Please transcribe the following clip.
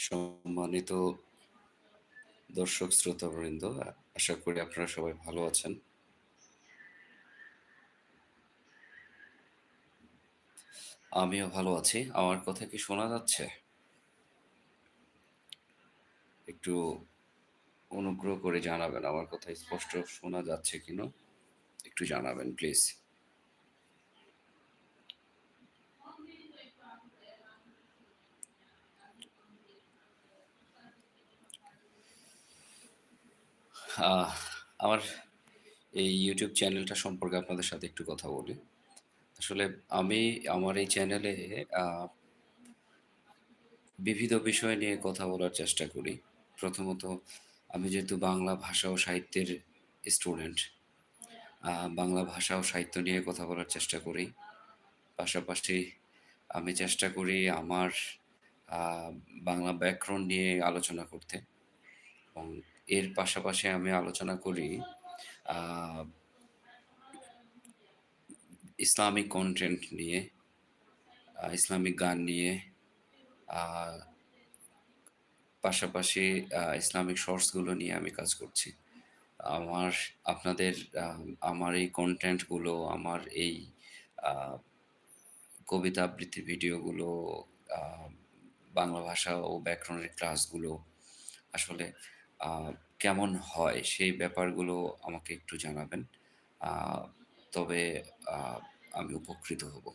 সম্মানিত দর্শক শ্রোতাবৃন্দ, আশা করি আপনারা সবাই ভালো আছেন। আমিও ভালো আছি। আমার কথা কি শোনা যাচ্ছে? একটু অনুগ্রহ করে জানাবেন আমার কথা স্পষ্ট শোনা যাচ্ছে কিনা? একটু জানাবেন প্লিজ। আমার এই ইউটিউব চ্যানেলটা সম্পর্কে আপনাদের সাথে একটু কথা বলি। আসলে আমি আমার এই চ্যানেলে বিবিধ বিষয় নিয়ে কথা বলার চেষ্টা করি। প্রথমত আমি যেহেতু বাংলা ভাষা ও সাহিত্যের স্টুডেন্ট, বাংলা ভাষা ও সাহিত্য নিয়ে কথা বলার চেষ্টা করি। পাশাপাশি আমি চেষ্টা করি আমার বাংলা ব্যাকরণ নিয়ে আলোচনা করতে এবং এর পাশাপাশি আমি আলোচনা করি ইসলামিক কন্টেন্ট নিয়ে, ইসলামিক গান নিয়ে, পাশাপাশি ইসলামিক শর্টসগুলো নিয়ে আমি কাজ করছি। আমার আপনাদের আমার এই কন্টেন্টগুলো আমার এই কবিতা আবৃত্তির ভিডিওগুলো, বাংলা ভাষা ও ব্যাকরণের ক্লাসগুলো আসলে কেমন হয় সেই ব্যাপারগুলো আমাকে একটু জানাবেন। তবে আমি উপকৃত হব।